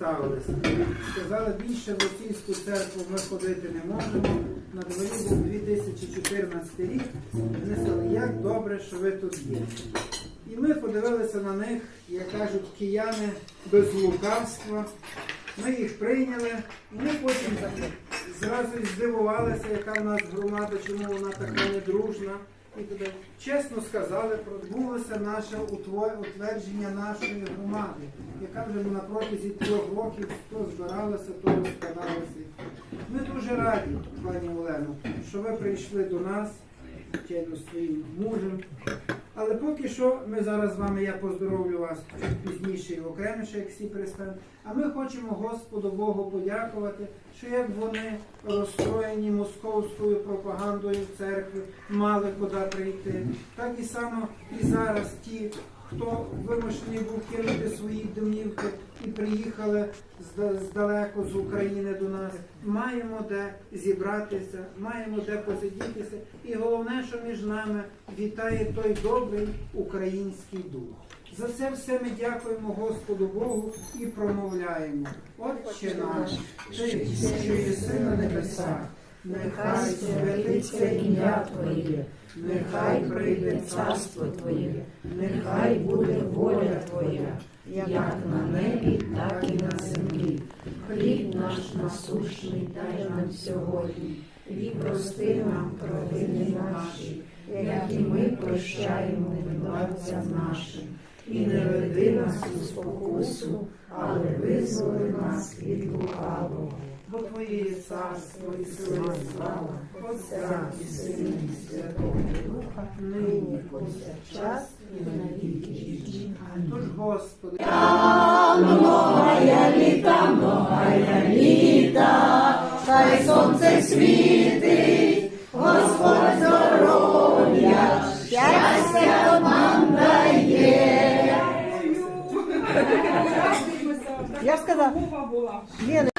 ставилися. Сказали, більше в російську церкву ми ходити не можемо. На дворі був 2014 рік. Вони сказали, як добре, що ви тут є. І ми подивилися на них, як кажуть, кияни без лукавства. Ми їх прийняли, ми потім зразу здивувалися, яка в нас громада, чому вона така недружна. Чесно сказали, відбулося наше утвердження нашої громади, яка вже на протязі трьох років то збиралася, то розкладалася. Ми дуже раді, пані Олено, що ви прийшли до нас, звичайно, своїм мужем. Але поки що ми зараз з вами, я поздоровлю вас пізніше і окреміше, як всі пристануть. А ми хочемо Господу Богу подякувати, що як вони розстроєні московською пропагандою в церкві, мали куди прийти. Так і само і зараз ті, хто вимушений був кинути свої домівки і приїхали зда- здалеку з України до нас, маємо де зібратися, маємо де посидітися. І головне, що між нами вітає той добрий український дух. За це все ми дякуємо Господу Богу і промовляємо. Отче наш, ти, що єси на небесах, нехай святиться ім'я Твоє, нехай прийде царство Твоє, Нехай буде воля Твоя, як на небі, так і на землі. Хліб наш насущний дай нам сьогодні, і прости нам провини наші, як і ми прощаємо винуватцям нашим. І не веди нас у спокусу, але визволи нас від лукавого. бо Твоє царство і сила і слава, Отця і Сина Святого Духа, нині повсякчас і на віки вічні. Тож, Господи, Хай сонце світить, Я Лена,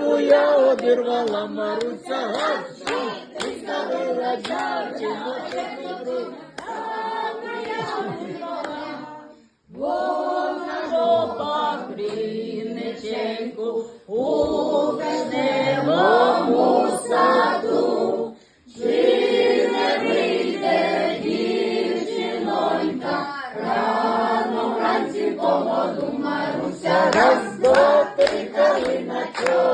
Бо я обірвала Маруся гарчі, і ставила холоду Маруся, раз, два, три, калина, чого.